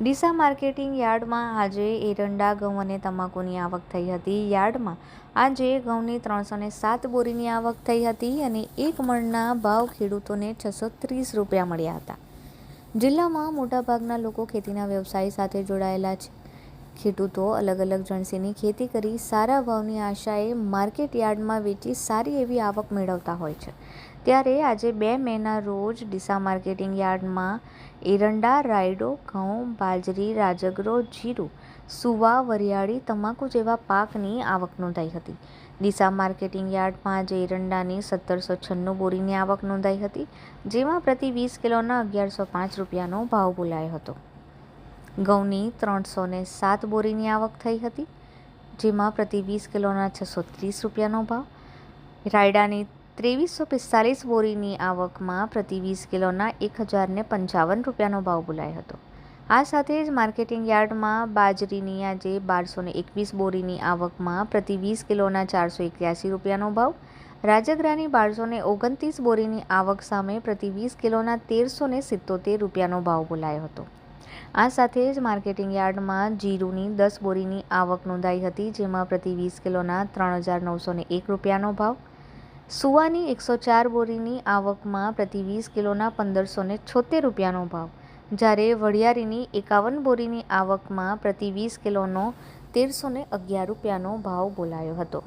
Deesa marketing યાર્ડમાં આજે એરંડા, ઘઉં અને તમાકુની આવક થઈ હતી. યાર્ડમાં આજે ઘઉંની ત્રણસો ને સાત બોરીની આવક થઈ હતી અને એક મણના ભાવ ખેડૂતોને છસો ત્રીસ રૂપિયા મળ્યા હતા. જિલ્લામાં મોટાભાગના લોકો ખેતીના વ્યવસાય સાથે જોડાયેલા છે. ખેડૂતો અલગ અલગ જણસીની ખેતી કરી સારા ભાવની આશાએ માર્કેટ યાર્ડમાં વેચી સારી એવી આવક મેળવતા હોય છે. ત્યારે આજે બે મેના રોજ ડીસા માર્કેટિંગ યાર્ડમાં એરંડા, રાયડો, ઘઉં, બાજરી, રાજગરો, જીરું, સુવા, વરિયાળી, તમાકુ જેવા પાકની આવક નોંધાઈ હતી. ડીસા માર્કેટિંગ યાર્ડમાં આજે એરંડાની સત્તરસો છન્નું બોરીની આવક નોંધાઈ હતી, જેમાં પ્રતિ વીસ કિલોના અગિયારસો પાંચ રૂપિયાનો ભાવ બોલાયો હતો. ઘઉંની ત્રણસો ને સાત બોરીની આવક થઈ હતી, જેમાં પ્રતિ વીસ કિલોના છસો ત્રીસ રૂપિયાનો ભાવ. રાયડાની ત્રેવીસો પિસ્તાલીસ બોરીની આવકમાં પ્રતિ વીસ કિલોના એક હજારને પંચાવન રૂપિયાનો ભાવ બોલાયો હતો. આ સાથે જ માર્કેટિંગ યાર્ડમાં બાજરીની આજે બારસો ને એકવીસ બોરીની આવકમાં પ્રતિ વીસ કિલોના ચારસો એક્યાસી રૂપિયાનો ભાવ. રાજગરાની બારસો ને ઓગણત્રીસ બોરીની આવક સામે પ્રતિ વીસ કિલોના તેરસો ને સિત્તોતેર રૂપિયાનો ભાવ બોલાયો હતો. આ સાથે જ માર્કેટિંગ યાર્ડમાં જીરુની દસ બોરીની આવક નોંધાઈ હતી, જેમાં પ્રતિ વીસ કિલોના ત્રણ હજાર નવસો એક રૂપિયાનો ભાવ. સુવાની એકસો ચાર બોરીની આવકમાં પ્રતિ વીસ કિલોના પંદરસો ને રૂપિયાનો ભાવ. જ્યારે વડિયારીની એકાવન બોરીની આવકમાં પ્રતિ વીસ કિલોનો તેરસો અગિયાર રૂપિયાનો ભાવ બોલાયો હતો.